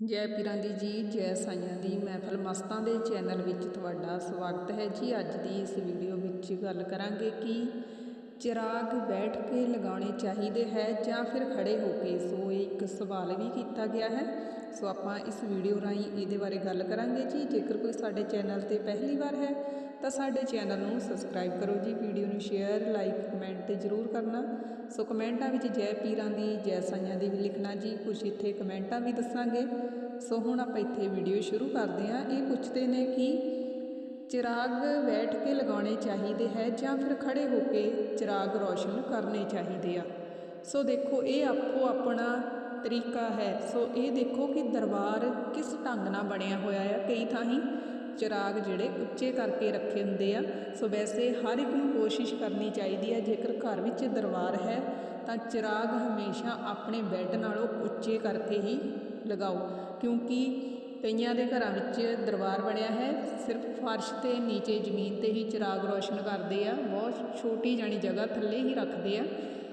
ਜੈ ਪੀਰਾਂ ਦੀ ਜੀ, ਜੈ ਸਾਈਆਂ ਦੀ। ਮਹਿਫਲ ਮਸਤਾਂ ਦੇ ਚੈਨਲ ਵਿੱਚ ਤੁਹਾਡਾ ਸਵਾਗਤ ਹੈ ਜੀ। ਅੱਜ ਦੀ ਇਸ ਵੀਡੀਓ ਵਿੱਚ ਗੱਲ ਕਰਾਂਗੇ ਕਿ ਚਿਰਾਗ ਬੈਠ ਕੇ ਲਗਾਉਣੇ ਚਾਹੀਦੇ ਹੈ ਜਾਂ ਫਿਰ ਖੜੇ ਹੋ ਕੇ? ਸੋ ਇਹ ਇੱਕ ਸਵਾਲ ਵੀ ਕੀਤਾ ਗਿਆ ਹੈ। ਸੋ ਆਪਾਂ ਇਸ ਵੀਡੀਓ ਰਾਹੀਂ ਇਹਦੇ ਬਾਰੇ ਗੱਲ ਕਰਾਂਗੇ ਜੀ। ਜੇਕਰ ਕੋਈ ਸਾਡੇ ਚੈਨਲ ਤੇ ਪਹਿਲੀ ਵਾਰ ਹੈ, ਤਾਂ ਸਾਡੇ ਚੈਨਲ ਨੂੰ ਸਬਸਕ੍ਰਾਈਬ ਕਰੋ ਜੀ। ਵੀਡੀਓ ਨੂੰ ਸ਼ੇਅਰ, ਲਾਈਕ, ਕਮੈਂਟ ਜ਼ਰੂਰ ਕਰਨਾ। ਸੋ ਕਮੈਂਟਾਂ ਵਿੱਚ ਜੈ ਪੀਰਾਂ ਦੀ, ਜੈ ਸਾਈਆਂ ਦੀ ਵੀ ਲਿਖਣਾ ਜੀ। ਕੁਝ ਇੱਥੇ ਕਮੈਂਟਾਂ ਵੀ ਦੱਸਾਂਗੇ। ਸੋ ਹੁਣ ਆਪਾਂ ਇੱਥੇ ਵੀਡੀਓ ਸ਼ੁਰੂ ਕਰਦੇ ਹਾਂ। ਇਹ ਪੁੱਛਦੇ ਨੇ ਕਿ ਚਿਰਾਗ ਬੈਠ ਕੇ ਲਗਾਉਣੇ ਚਾਹੀਦੇ ਹੈ ਜਾਂ ਫਿਰ ਖੜੇ ਹੋ ਕੇ ਚਿਰਾਗ ਰੌਸ਼ਨ ਕਰਨੇ ਚਾਹੀਦੇ ਆ। ਸੋ ਦੇਖੋ, ਇਹ ਆਪੋ ਆਪਣਾ ਤਰੀਕਾ ਹੈ। ਸੋ ਇਹ ਦੇਖੋ ਕਿ ਦਰਬਾਰ ਕਿਸ ਢੰਗ ਨਾਲ ਬਣਿਆ ਹੋਇਆ ਆ। ਕਈ ਥਾਂ ਹੀ ਚਿਰਾਗ ਜਿਹੜੇ ਉੱਚੇ ਕਰਕੇ ਰੱਖੇ ਹੁੰਦੇ ਆ। ਸੋ ਵੈਸੇ ਹਰ ਇੱਕ ਨੂੰ ਕੋਸ਼ਿਸ਼ ਕਰਨੀ ਚਾਹੀਦੀ ਹੈ ਜੇਕਰ ਘਰ ਵਿੱਚ ਦਰਬਾਰ ਹੈ, ਤਾਂ ਚਿਰਾਗ ਹਮੇਸ਼ਾ ਆਪਣੇ ਬੈੱਡ ਨਾਲੋਂ ਉੱਚੇ ਕਰਕੇ ਹੀ ਲਗਾਓ। ਕਿਉਂਕਿ ਕਈਆਂ ਦੇ ਘਰਾਂ ਵਿੱਚ ਦਰਬਾਰ ਬਣਿਆ ਹੈ, ਸਿਰਫ ਫਰਸ਼ ਤੇ ਨੀਚੇ ਜ਼ਮੀਨ ਤੇ ਹੀ ਚਿਰਾਗ ਰੋਸ਼ਨ ਕਰਦੇ ਆ, ਬਹੁਤ ਛੋਟੀ ਜਾਣੀ ਜਗ੍ਹਾ ਥੱਲੇ ਹੀ ਰੱਖਦੇ ਆ।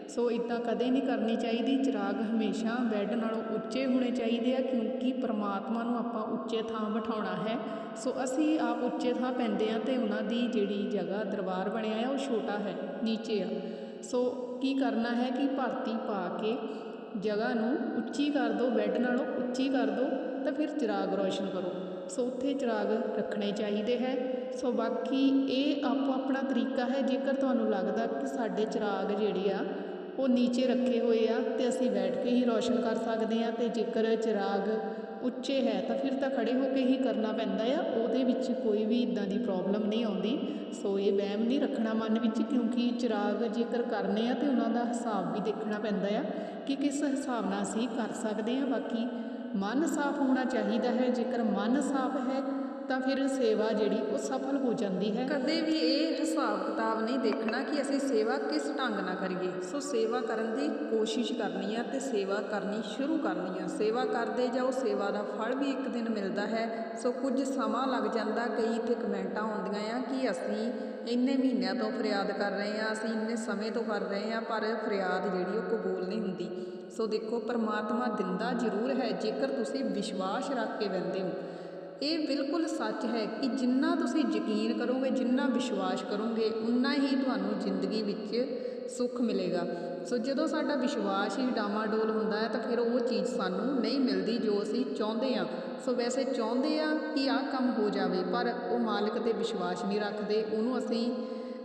ਸੋ ਇਦਾਂ ਕਦੇ ਨਹੀਂ ਕਰਨੀ ਚਾਹੀਦੀ, ਚਿਰਾਗ ਹਮੇਸ਼ਾ ਬੈੱਡ ਨਾਲੋਂ ਉੱਚੇ ਹੋਣੇ ਚਾਹੀਦੇ ਆ, ਕਿਉਂਕਿ ਪ੍ਰਮਾਤਮਾ ਨੂੰ ਆਪਾਂ ਉੱਚੇ ਥਾਂ ਬਿਠਾਉਣਾ ਹੈ। ਸੋ ਅਸੀਂ ਆਪ ਉੱਚੇ ਥਾਂ ਪੈਂਦੇ ਆ ਤੇ ਉਹਨਾਂ ਦੀ ਜਿਹੜੀ ਜਗ੍ਹਾ ਦਰਬਾਰ ਬਣਿਆ ਆ, ਉਹ ਛੋਟਾ ਹੈ, ਨੀਚੇ ਆ। ਸੋ ਕੀ ਕਰਨਾ ਹੈ ਕਿ ਭਰਤੀ ਪਾ ਕੇ ਜਗ੍ਹਾ ਨੂੰ ਉੱਚੀ ਕਰ ਦਿਓ ਬੈੱਡ ਨਾਲੋਂ ਉੱਚੀ ਕਰ ਦਿਓ ਤਾਂ ਫਿਰ ਚਿਰਾਗ ਰੌਸ਼ਨ ਕਰੋ। ਸੋ ਉੱਥੇ ਚਿਰਾਗ ਰੱਖਣੇ ਚਾਹੀਦੇ ਹੈ। ਸੋ ਬਾਕੀ ਇਹ ਆਪੋ ਆਪਣਾ ਤਰੀਕਾ ਹੈ। ਜੇਕਰ ਤੁਹਾਨੂੰ ਲੱਗਦਾ ਕਿ ਸਾਡੇ ਚਿਰਾਗ ਜਿਹੜੇ ਆ, ਉਹ ਨੀਚੇ ਰੱਖੇ ਹੋਏ ਆ, ਤੇ ਅਸੀਂ ਬੈਠ ਕੇ ਹੀ ਰੌਸ਼ਨ ਕਰ ਸਕਦੇ ਆ ਤੇ ਜੇਕਰ ਚਿਰਾਗ ਉੱਚੇ ਹੈ, ਤਾਂ ਫਿਰ ਤਾਂ ਖੜੇ ਹੋ ਕੇ ਹੀ ਕਰਨਾ ਪੈਂਦਾ ਆ। ਉਹਦੇ ਵਿੱਚ ਕੋਈ ਵੀ ਇਦਾਂ ਦੀ ਪ੍ਰੋਬਲਮ ਨਹੀਂ ਆਉਂਦੀ। ਸੋ ਇਹ ਵਹਿਮ ਨਹੀਂ ਰੱਖਣਾ ਮਨ ਵਿੱਚ, ਕਿਉਂਕਿ ਚਿਰਾਗ ਜੇਕਰ ਕਰਨੇ ਆ, ਤੇ ਉਹਨਾਂ ਦਾ ਹਿਸਾਬ ਵੀ ਦੇਖਣਾ ਪੈਂਦਾ ਆ ਕਿ ਕਿਸ ਹਿਸਾਬ ਨਾਲ ਅਸੀਂ ਕਰ ਸਕਦੇ ਆ ਬਾਕੀ ਮਨ ਸਾਫ਼ ਹੋਣਾ ਚਾਹੀਦਾ ਹੈ। ਜੇਕਰ ਮਨ ਸਾਫ਼ ਹੈ ਫਿਰ ਸੇਵਾ ਜਿਹੜੀ ਉਹ ਸਫਲ ਹੋ ਜਾਂਦੀ ਹੈ। ਕਦੇ ਵੀ ਇਹ ਹਿਸਾਬ ਕਿਤਾਬ ਨਹੀਂ ਦੇਖਣਾ ਕਿ ਅਸੀਂ ਸੇਵਾ ਕਿਸ ਢੰਗ ਨਾਲ ਕਰੀਏ। ਸੋ ਸੇਵਾ ਕਰਨ ਦੀ ਕੋਸ਼ਿਸ਼ ਕਰਨੀ ਆ ਤੇ ਸੇਵਾ ਕਰਨੀ ਸ਼ੁਰੂ ਕਰਨੀ ਆ। ਸੇਵਾ ਕਰਦੇ ਜਾਓ, ਸੇਵਾ ਦਾ ਫਲ ਵੀ ਇੱਕ ਦਿਨ ਮਿਲਦਾ ਹੈ। ਸੋ ਕੁਝ ਸਮਾਂ ਲੱਗ ਜਾਂਦਾ, ਕਈ ਇੱਥੇ ਕਮੈਂਟਾਂ ਆਉਂਦੀਆਂ ਆ ਕਿ ਅਸੀਂ ਇੰਨੇ ਮਹੀਨਿਆਂ ਤੋਂ ਫਰਿਆਦ ਕਰ ਰਹੇ ਆ, ਅਸੀਂ ਇੰਨੇ ਸਮੇਂ ਤੋਂ ਕਰ ਰਹੇ ਆ, ਪਰ ਫਰਿਆਦ ਜਿਹੜੀ ਉਹ ਕਬੂਲ ਨਹੀਂ ਹੁੰਦੀ। ਸੋ ਦੇਖੋ, ਪਰਮਾਤਮਾ ਦਿੰਦਾ ਜ਼ਰੂਰ ਹੈ, ਜੇਕਰ ਤੁਸੀਂ ਵਿਸ਼ਵਾਸ ਰੱਖ ਕੇ ਬੰਦੇ ਹੋ। ਇਹ ਬਿਲਕੁਲ ਸੱਚ ਹੈ ਕਿ ਜਿੰਨਾ ਤੁਸੀਂ ਯਕੀਨ ਕਰੋਗੇ, ਜਿੰਨਾ ਵਿਸ਼ਵਾਸ ਕਰੋਗੇ ਉਨਾ ਹੀ ਤੁਹਾਨੂੰ ਜ਼ਿੰਦਗੀ ਵਿੱਚ ਸੁੱਖ ਮਿਲੇਗਾ। ਸੋ ਜਦੋਂ ਸਾਡਾ ਵਿਸ਼ਵਾਸ ਹੀ ਡਾਮਾਡੋਲ ਹੁੰਦਾ ਹੈ, ਤਾਂ ਫਿਰ ਉਹ ਚੀਜ਼ ਸਾਨੂੰ ਨਹੀਂ ਮਿਲਦੀ ਜੋ ਅਸੀਂ ਚਾਹੁੰਦੇ ਆ ਸੋ ਵੈਸੇ ਚਾਹੁੰਦੇ ਆ ਕਿ ਆਹ ਕੰਮ ਹੋ ਜਾਵੇ, ਪਰ ਉਹ ਮਾਲਕ ਤੇ ਵਿਸ਼ਵਾਸ ਨਹੀਂ ਰੱਖਦੇ, ਉਹਨੂੰ ਅਸੀਂ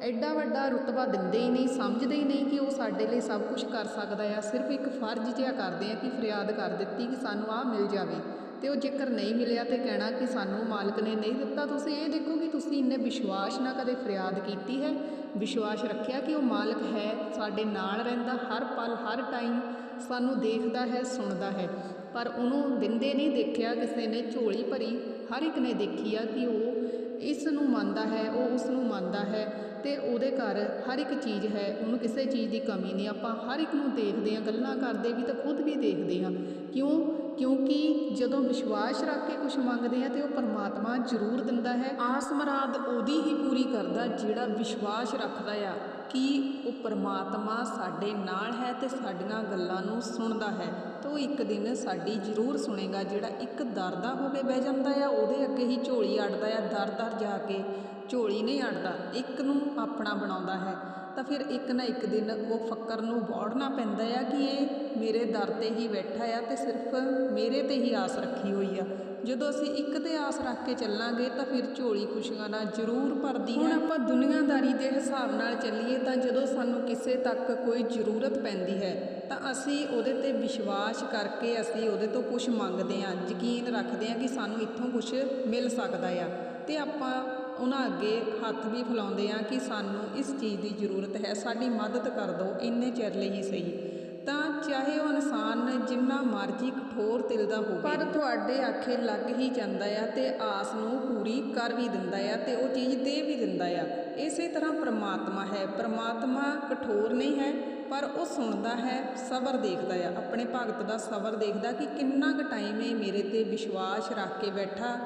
ਐਡਾ ਵੱਡਾ ਰੁਤਬਾ ਦਿੰਦੇ ਹੀ ਨਹੀਂ, ਸਮਝਦੇ ਹੀ ਨਹੀਂ ਕਿ ਉਹ ਸਾਡੇ ਲਈ ਸਭ ਕੁਝ ਕਰ ਸਕਦਾ ਆ ਸਿਰਫ ਇੱਕ ਫਰਜ਼ ਜਿਹਾ ਕਰਦੇ ਆ ਕਿ ਫਰਿਆਦ ਕਰ ਦਿੱਤੀ ਕਿ ਸਾਨੂੰ ਆਹ ਮਿਲ ਜਾਵੇ। ਤੇ ਉਹ ਜੇਕਰ ਨਹੀਂ ਮਿਲਿਆ ਤੇ ਕਹਿਣਾ ਕਿ ਸਾਨੂੰ ਮਾਲਕ ਨੇ ਨਹੀਂ ਦਿੱਤਾ, ਤੁਸੀਂ ਇਹ ਦੇਖੋ ਕਿ ਤੁਸੀਂ ਇੰਨੇ ਵਿਸ਼ਵਾਸ ਨਾਲ ਕਦੇ ਫਰਿਆਦ ਕੀਤੀ ਹੈ? ਵਿਸ਼ਵਾਸ ਰੱਖਿਆ ਕਿ ਉਹ ਮਾਲਕ ਹੈ, ਸਾਡੇ ਨਾਲ ਰਹਿੰਦਾ, ਹਰ ਪਲ, ਹਰ ਟਾਈਮ ਸਾਨੂੰ ਦੇਖਦਾ ਹੈ, ਸੁਣਦਾ ਹੈ। ਪਰ ਉਹਨੂੰ ਦਿੰਦੇ ਨਹੀਂ ਦੇਖਿਆ, ਕਿਸੇ ਨੇ ਝੋਲੀ ਭਰੀ, ਹਰ ਇੱਕ ਨੇ ਦੇਖੀ ਆ ਕਿ ਉਹ ਇਸ ਨੂੰ ਮੰਨਦਾ ਹੈ, ਉਹ ਉਸ ਨੂੰ ਮੰਨਦਾ ਹੈ ਤੇ ਉਹਦੇ ਘਰ ਹਰ ਇੱਕ ਚੀਜ਼ ਹੈ, ਉਹਨੂੰ ਕਿਸੇ ਚੀਜ਼ ਦੀ ਕਮੀ ਨਹੀਂ। ਆਪਾਂ ਹਰ ਇੱਕ ਨੂੰ ਦੇਖਦੇ ਹਾਂ, ਗੱਲਾਂ ਕਰਦੇ ਵੀ ਤਾਂ ਖੁਦ ਵੀ ਦੇਖਦੇ ਹਾਂ। ਕਿਉਂ? ਕਿਉਂਕਿ ਜਦੋਂ ਵਿਸ਼ਵਾਸ ਰੱਖ ਕੇ ਕੁਝ ਮੰਗਦੇ ਆ ਤੇ ਉਹ ਪਰਮਾਤਮਾ ਜ਼ਰੂਰ ਦਿੰਦਾ ਹੈ। ਆਸ ਮਰਾਦ ਉਹਦੀ ਹੀ ਪੂਰੀ ਕਰਦਾ ਜਿਹੜਾ ਵਿਸ਼ਵਾਸ ਰੱਖਦਾ ਆ ਕਿ ਉਹ ਪਰਮਾਤਮਾ ਸਾਡੇ ਨਾਲ ਹੈ ਤੇ ਸਾਡੀਆਂ ਗੱਲਾਂ ਨੂੰ ਸੁਣਦਾ ਹੈ। ਤਾਂ ਉਹ ਇੱਕ ਦਿਨ ਸਾਡੀ ਜ਼ਰੂਰ ਸੁਣੇਗਾ ਜਿਹੜਾ ਇੱਕ ਦਰਦਾ ਹੋ ਕੇ ਬਹਿ ਜਾਂਦਾ ਆ, ਉਹਦੇ ਅੱਗੇ ਹੀ ਝੋਲੀ ਅੜਦਾ ਆ ਦਰ ਦਰ ਜਾ ਕੇ। ਝੋਲੀ ਨਹੀਂ ਅੜਦਾ, ਇੱਕ ਨੂੰ ਆਪਣਾ ਬਣਾਉਂਦਾ ਹੈ, ਤਾਂ ਫਿਰ ਇੱਕ ਨਾ ਇੱਕ ਦਿਨ ਉਹ ਫੱਕਰ ਨੂੰ ਵੋੜਨਾ ਪੈਂਦਾ ਆ ਕਿ ਇਹ ਮੇਰੇ ਦਰ ਤੇ ਹੀ ਬੈਠਾ ਆ ਤੇ ਸਿਰਫ ਮੇਰੇ ਤੇ ਹੀ ਆਸ ਰੱਖੀ ਹੋਈ ਆ। ਜਦੋਂ ਅਸੀਂ ਇੱਕ ਤੇ ਆਸ ਰੱਖ ਕੇ ਚੱਲਾਂਗੇ ਤਾਂ ਫਿਰ ਝੋਲੀ ਖੁਸ਼ੀਆਂ ਨਾਲ ਜ਼ਰੂਰ ਭਰਦੀ ਹੈ। ਹੁਣ ਆਪਾਂ ਦੁਨੀਆਦਾਰੀ ਦੇ ਹਿਸਾਬ ਨਾਲ ਚੱਲੀਏ ਤਾਂ ਜਦੋਂ ਸਾਨੂੰ ਕਿਸੇ ਤੱਕ ਕੋਈ ਜ਼ਰੂਰਤ ਪੈਂਦੀ ਹੈ, ਤਾਂ ਅਸੀਂ ਉਹਦੇ ਤੇ ਵਿਸ਼ਵਾਸ ਕਰਕੇ ਅਸੀਂ ਉਹਦੇ ਤੋਂ ਕੁਝ ਮੰਗਦੇ ਹਾਂ, ਯਕੀਨ ਰੱਖਦੇ ਹਾਂ ਕਿ ਸਾਨੂੰ ਇੱਥੋਂ ਕੁਝ ਮਿਲ ਸਕਦਾ ਆ। ਤੇ ਆਪਾਂ ਉਹਨਾਂ ਅੱਗੇ ਹੱਥ ਵੀ ਫੈਲਾਉਂਦੇ ਹਾਂ ਕਿ ਸਾਨੂੰ ਇਸ ਚੀਜ਼ ਦੀ ਜ਼ਰੂਰਤ ਹੈ, ਸਾਡੀ ਮਦਦ ਕਰ ਦਿਓ, ਇੰਨੇ ਚਿਰ ਲਈ ਹੀ ਸਹੀ। ਤਾਂ ਚਾਹੇ ਉਹ ਇਨਸਾਨ ਜਿੰਨਾ ਮਰਜ਼ੀ ਕਠੋਰ ਦਿਲ ਦਾ ਹੋਵੇ, ਪਰ ਤੁਹਾਡੇ ਆਖੇ ਲੱਗ ਹੀ ਜਾਂਦਾ ਆ ਤੇ ਆਸ ਨੂੰ ਪੂਰੀ ਕਰ ਵੀ ਦਿੰਦਾ ਆ ਤੇ ਉਹ ਚੀਜ਼ ਦੇ ਵੀ ਦਿੰਦਾ ਆ। ਇਸੇ ਤਰ੍ਹਾਂ ਪ੍ਰਮਾਤਮਾ ਹੈ, ਪ੍ਰਮਾਤਮਾ ਕਠੋਰ ਨਹੀਂ ਹੈ, ਪਰ ਉਹ ਸੁਣਦਾ ਹੈ, ਸਬਰ ਦੇਖਦਾ ਆ। ਆਪਣੇ ਭਗਤ ਦਾ ਸਬਰ ਦੇਖਦਾ ਕਿ ਕਿੰਨਾ ਕੁ ਟਾਈਮ ਇਹ ਮੇਰੇ ਤੇ ਵਿਸ਼ਵਾਸ ਰੱਖ ਕੇ ਬੈਠਾ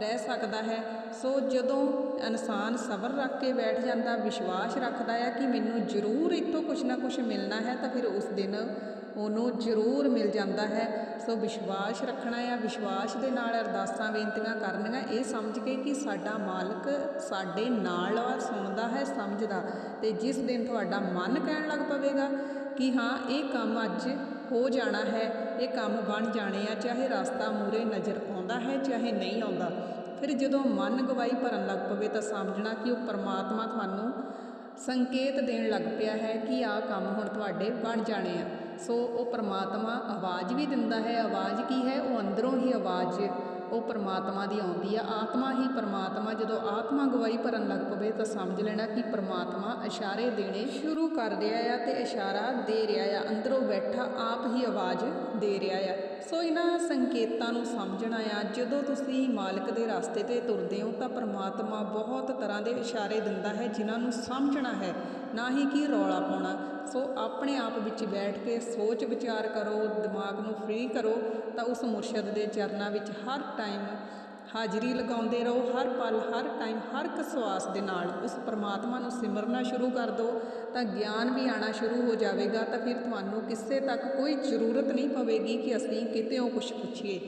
ਰਹਿ ਸਕਦਾ ਹੈ। ਸੋ ਜਦੋਂ ਇਨਸਾਨ ਸਬਰ ਰੱਖ ਕੇ ਬੈਠ ਜਾਂਦਾ, ਵਿਸ਼ਵਾਸ ਰੱਖਦਾ ਹੈ ਕਿ ਮੈਨੂੰ ਜ਼ਰੂਰ ਇੱਥੋਂ ਕੁਝ ਨਾ ਕੁਝ ਮਿਲਣਾ ਹੈ, ਤਾਂ ਫਿਰ ਉਸ ਦਿਨ ਉਹਨੂੰ ਜ਼ਰੂਰ ਮਿਲ ਜਾਂਦਾ ਹੈ। ਸੋ ਵਿਸ਼ਵਾਸ ਰੱਖਣਾ ਆ ਵਿਸ਼ਵਾਸ ਦੇ ਨਾਲ ਅਰਦਾਸਾਂ, ਬੇਨਤੀਆਂ ਕਰਨੀਆਂ, ਇਹ ਸਮਝ ਕੇ ਕਿ ਸਾਡਾ ਮਾਲਕ ਸਾਡੇ ਨਾਲ ਆ, ਸੁਣਦਾ ਹੈ, ਸਮਝਦਾ। ਤੇ ਜਿਸ ਦਿਨ ਤੁਹਾਡਾ ਮਨ ਕਹਿਣ ਲੱਗ ਪਵੇਗਾ ਕਿ ਹਾਂ, ਇਹ ਕੰਮ ਅੱਜ ਹੋ ਜਾਣਾ ਹੈ, ਇਹ ਕੰਮ ਬਣ ਜਾਣੇ ਆ, ਚਾਹੇ ਰਸਤਾ ਮੂਰੇ ਨਜ਼ਰ ਆਉਂਦਾ ਹੈ ਚਾਹੇ ਨਹੀਂ ਆਉਂਦਾ। ਫਿਰ ਜਦੋਂ ਮਨ ਗਵਾਈ ਭਰਨ ਲੱਗ ਪਵੇ ਤਾਂ ਸਮਝਣਾ ਕਿ ਉਹ ਪਰਮਾਤਮਾ ਤੁਹਾਨੂੰ ਸੰਕੇਤ ਦੇਣ ਲੱਗ ਪਿਆ ਹੈ ਕਿ ਆਹ ਕੰਮ ਹੁਣ ਤੁਹਾਡੇ ਬਣ ਜਾਣੇ ਆ। ਸੋ ਉਹ ਪਰਮਾਤਮਾ ਆਵਾਜ਼ ਵੀ ਦਿੰਦਾ ਹੈ। ਆਵਾਜ਼ ਕੀ ਹੈ? ਉਹ ਅੰਦਰੋਂ ਹੀ ਆਵਾਜ਼ ਉਹ ਪਰਮਾਤਮਾ ਦੀ ਆਉਂਦੀ ਆ, ਆਤਮਾ ਹੀ ਪਰਮਾਤਮਾ, ਜਦੋਂ ਆਤਮਾ ਗਵਾਹੀ ਭਰਨ ਲੱਗ ਪਵੇ ਤਾਂ ਸਮਝ ਲੈਣਾ ਕਿ ਪਰਮਾਤਮਾ ਇਸ਼ਾਰੇ ਦੇਣੇ ਸ਼ੁਰੂ ਕਰ ਰਿਹਾ ਆ ਤੇ ਇਸ਼ਾਰਾ ਦੇ ਰਿਹਾ ਆ, ਅੰਦਰੋਂ ਬੈਠਾ ਆਪ ਹੀ ਆਵਾਜ਼ ਦੇ ਰਿਹਾ ਆ। ਸੋ ਇਹਨਾਂ ਸੰਕੇਤਾਂ ਨੂੰ ਸਮਝਣਾ ਆ, ਜਦੋਂ ਤੁਸੀਂ ਮਾਲਕ ਦੇ ਰਸਤੇ ਤੇ ਤੁਰਦੇ ਹੋ ਤਾਂ ਪਰਮਾਤਮਾ ਬਹੁਤ ਤਰ੍ਹਾਂ ਦੇ ਇਸ਼ਾਰੇ ਦਿੰਦਾ ਹੈ ਜਿਨ੍ਹਾਂ ਨੂੰ ਸਮਝਣਾ ਹੈ, ਨਾ ਹੀ ਕਿ ਰੌਲਾ ਪਾਉਣਾ। ਸੋ ਆਪਣੇ ਆਪ ਵਿੱਚ ਬੈਠ ਕੇ ਸੋਚ ਵਿਚਾਰ ਕਰੋ, ਦਿਮਾਗ ਨੂੰ ਫ੍ਰੀ ਕਰੋ, ਤਾਂ ਉਸ ਮੁਰਸ਼ਦ ਦੇ ਚਰਨਾਂ ਵਿੱਚ ਹਰ ਟਾਈਮ ਹਾਜ਼ਰੀ ਲਗਾਉਂਦੇ ਰਹੋ, ਹਰ ਪਲ, ਹਰ ਟਾਈਮ ਹਰ ਇੱਕ ਸਵਾਸ ਦੇ ਨਾਲ ਉਸ ਪਰਮਾਤਮਾ ਨੂੰ ਸਿਮਰਨਾ ਸ਼ੁਰੂ ਕਰ ਦਿਓ ਤਾਂ ਗਿਆਨ ਵੀ ਆਣਾ ਸ਼ੁਰੂ ਹੋ ਜਾਵੇਗਾ, ਤਾਂ ਫਿਰ ਤੁਹਾਨੂੰ ਕਿਸੇ ਤੱਕ ਕੋਈ ਜ਼ਰੂਰਤ ਨਹੀਂ ਪਵੇਗੀ ਕਿ ਅਸੀਂ ਕਿਤੇੋਂ ਕੁਝ ਪੁੱਛੀਏ।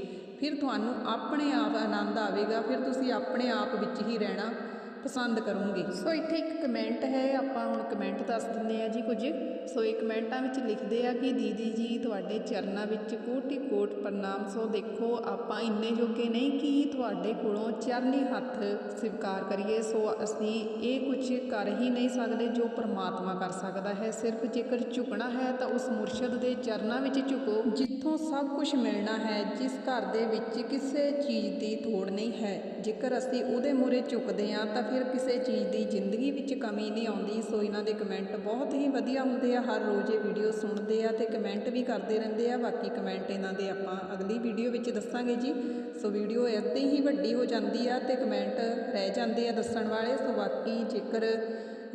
ਫਿਰ ਤੁਹਾਨੂੰ ਆਪਣੇ ਆਪ ਆਨੰਦ ਆਵੇਗਾ, ਫਿਰ ਤੁਸੀਂ ਆਪਣੇ ਆਪ ਵਿੱਚ ਹੀ ਰਹਿਣਾ ਪਸੰਦ ਕਰੋਗੇ। ਸੋ ਇੱਥੇ ਇੱਕ ਕਮੈਂਟ ਹੈ, ਆਪਾਂ ਹੁਣ ਕਮੈਂਟ ਦੱਸ ਦਿੰਦੇ ਆ ਜੀ ਕੁਝ। ਸੋ ਇਹ ਕਮੈਂਟਾਂ ਵਿੱਚ ਲਿਖਦੇ ਆ ਕਿ ਦੀਦੀ ਜੀ ਤੁਹਾਡੇ ਚਰਨਾਂ ਵਿੱਚ ਕੋਟੀ ਕੋਟ ਪ੍ਰਣਾਮ। ਸੋ ਦੇਖੋ, ਆਪਾਂ ਇੰਨੇ ਜੋਗੇ ਨਹੀਂ ਕਿ ਤੁਹਾਡੇ ਕੋਲੋਂ ਚਰਨੀ ਹੱਥ ਸਵੀਕਾਰ ਕਰੀਏ। ਸੋ ਅਸੀਂ ਇਹ ਕੁਝ ਕਰ ਹੀ ਨਹੀਂ ਸਕਦੇ ਜੋ ਪਰਮਾਤਮਾ ਕਰ ਸਕਦਾ ਹੈ। ਸਿਰਫ ਜੇਕਰ ਝੁਕਣਾ ਹੈ ਤਾਂ ਉਸ ਮੁਰਸ਼ਦ ਦੇ ਚਰਨਾਂ ਵਿੱਚ ਝੁਕੋ, ਜਿੱਥੋਂ ਸਭ ਕੁਝ ਮਿਲਣਾ ਹੈ, ਜਿਸ ਘਰ ਦੇ ਵਿੱਚ ਕਿਸੇ ਚੀਜ਼ ਦੀ ਥੋੜ ਨਹੀਂ ਹੈ। ਜੇਕਰ ਅਸੀਂ ਉਹਦੇ ਮੂਹਰੇ ਝੁਕਦੇ ਹਾਂ ਤਾਂ ਫਿਰ ਕਿਸੇ ਚੀਜ਼ ਦੀ ਜ਼ਿੰਦਗੀ ਵਿੱਚ ਕਮੀ ਨਹੀਂ ਆਉਂਦੀ, ਸੋ ਇਹਨਾਂ ਦੇ ਕਮੈਂਟ ਬਹੁਤ ਹੀ ਵਧੀਆ ਹੁੰਦੇ ਆ, ਹਰ ਰੋਜ਼ ਇਹ ਵੀਡੀਓ ਸੁਣਦੇ ਆ ਤੇ ਕਮੈਂਟ ਵੀ ਕਰਦੇ ਰਹਿੰਦੇ ਆ, ਬਾਕੀ ਕਮੈਂਟ ਇਹਨਾਂ ਦੇ ਆਪਾਂ ਅਗਲੀ ਵੀਡੀਓ ਵਿੱਚ ਦੱਸਾਂਗੇ ਜੀ। ਸੋ ਵੀਡੀਓ ਇੱਦਾਂ ਹੀ ਵੱਡੀ ਹੋ ਜਾਂਦੀ ਆ ਤੇ ਕਮੈਂਟ ਰਹਿ ਜਾਂਦੇ ਆ ਦੱਸਣ ਵਾਲੇ, ਸੋ ਬਾਕੀ ਜੇਕਰ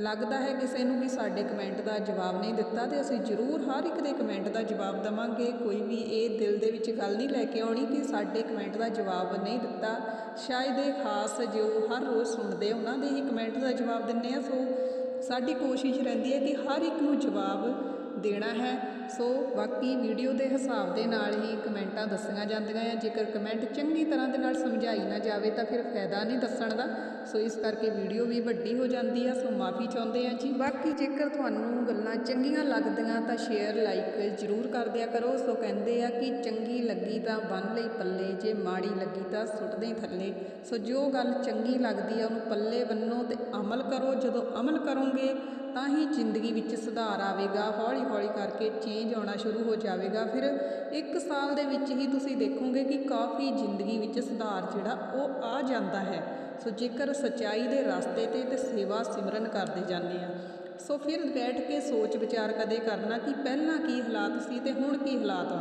ਲੱਗਦਾ ਹੈ ਕਿਸੇ ਨੂੰ ਵੀ ਸਾਡੇ ਕਮੈਂਟ ਦਾ ਜਵਾਬ ਨਹੀਂ ਦਿੱਤਾ ਤੇ ਅਸੀਂ ਜ਼ਰੂਰ ਹਰ ਇੱਕ ਦੇ ਕਮੈਂਟ ਦਾ ਜਵਾਬ ਦਵਾਂਗੇ। ਕੋਈ ਵੀ ਇਹ ਦਿਲ ਦੇ ਵਿੱਚ ਗੱਲ ਨਹੀਂ ਲੈ ਕੇ ਆਉਣੀ ਕਿ ਸਾਡੇ ਕਮੈਂਟ ਦਾ ਜਵਾਬ ਨਹੀਂ ਦਿੱਤਾ। ਸ਼ਾਇਦ ਇਹ ਖਾਸ ਜੋ ਹਰ ਰੋਜ਼ ਸੁਣਦੇ ਉਹਨਾਂ ਦੇ ਹੀ ਕਮੈਂਟ ਦਾ ਜਵਾਬ ਦਿੰਨੇ ਆ। ਸੋ ਸਾਡੀ ਕੋਸ਼ਿਸ਼ ਰਹਿੰਦੀ ਹੈ ਕਿ ਹਰ ਇੱਕ ਨੂੰ ਜਵਾਬ ਦੇਣਾ ਹੈ। ਸੋ ਬਾਕੀ ਵੀਡੀਓ ਦੇ ਹਿਸਾਬ ਦੇ ਨਾਲ ਹੀ ਕਮੈਂਟਾਂ ਦੱਸੀਆਂ ਜਾਂਦੀਆਂ ਆ। ਜੇਕਰ ਕਮੈਂਟ ਚੰਗੀ ਤਰ੍ਹਾਂ ਦੇ ਨਾਲ ਸਮਝਾਈ ਨਾ ਜਾਵੇ ਤਾਂ ਫਿਰ ਫਾਇਦਾ ਨਹੀਂ ਦੱਸਣ ਦਾ। ਸੋ ਇਸ ਕਰਕੇ ਵੀਡੀਓ ਵੀ ਵੱਡੀ ਹੋ ਜਾਂਦੀ ਆ, ਸੋ ਮਾਫੀ ਚਾਹੁੰਦੇ ਆ ਜੀ। ਬਾਕੀ ਜੇਕਰ ਤੁਹਾਨੂੰ ਗੱਲਾਂ ਚੰਗੀਆਂ ਲੱਗਦੀਆਂ ਤਾਂ ਸ਼ੇਅਰ, ਲਾਈਕ ਜ਼ਰੂਰ ਕਰ ਦਿਆ ਕਰੋ। ਸੋ ਕਹਿੰਦੇ ਆ ਕਿ ਚੰਗੀ ਲੱਗੀ ਤਾਂ ਬੰਨ ਲਈ ਪੱਲੇ, ਜੇ ਮਾੜੀ ਲੱਗੀ ਤਾਂ ਸੁੱਟ ਦੇ ਥੱਲੇ। ਸੋ ਜੋ ਗੱਲ ਚੰਗੀ ਲੱਗਦੀ ਆ, ਉਹਨੂੰ ਪੱਲੇ ਬੰਨੋ ਤੇ ਅਮਲ ਕਰੋ। ਜਦੋਂ ਅਮਲ ਕਰੋਗੇ ਤਾਂ ਹੀ ਜ਼ਿੰਦਗੀ ਵਿੱਚ ਸੁਧਾਰ ਆਵੇਗਾ। ਹੌਲੀ ਹੌਲੀ ਕਰਕੇ ਚੇਂਜ ਚੇਂਜ ਆਉਣਾ ਸ਼ੁਰੂ ਹੋ ਜਾਵੇਗਾ। ਫਿਰ ਇੱਕ ਸਾਲ ਦੇ ਵਿੱਚ ਹੀ ਤੁਸੀਂ ਦੇਖੋਗੇ ਕਿ ਕਾਫੀ ਜ਼ਿੰਦਗੀ ਵਿੱਚ ਸੁਧਾਰ ਜਿਹੜਾ ਉਹ ਆ ਜਾਂਦਾ ਹੈ। ਸੋ ਜੇਕਰ ਸਚਾਈ ਦੇ ਰਸਤੇ ਤੇ ਤੇ ਸੇਵਾ ਸਿਮਰਨ ਕਰਦੇ ਜਾਂਦੇ ਆ, ਸੋ ਫਿਰ ਬੈਠ ਕੇ ਸੋਚ ਵਿਚਾਰ ਕਦੇ ਕਰਨਾ ਕਿ ਪਹਿਲਾਂ ਕੀ ਹਾਲਾਤ ਸੀ ਤੇ ਹੁਣ ਕੀ ਹਾਲਾਤ ਆ।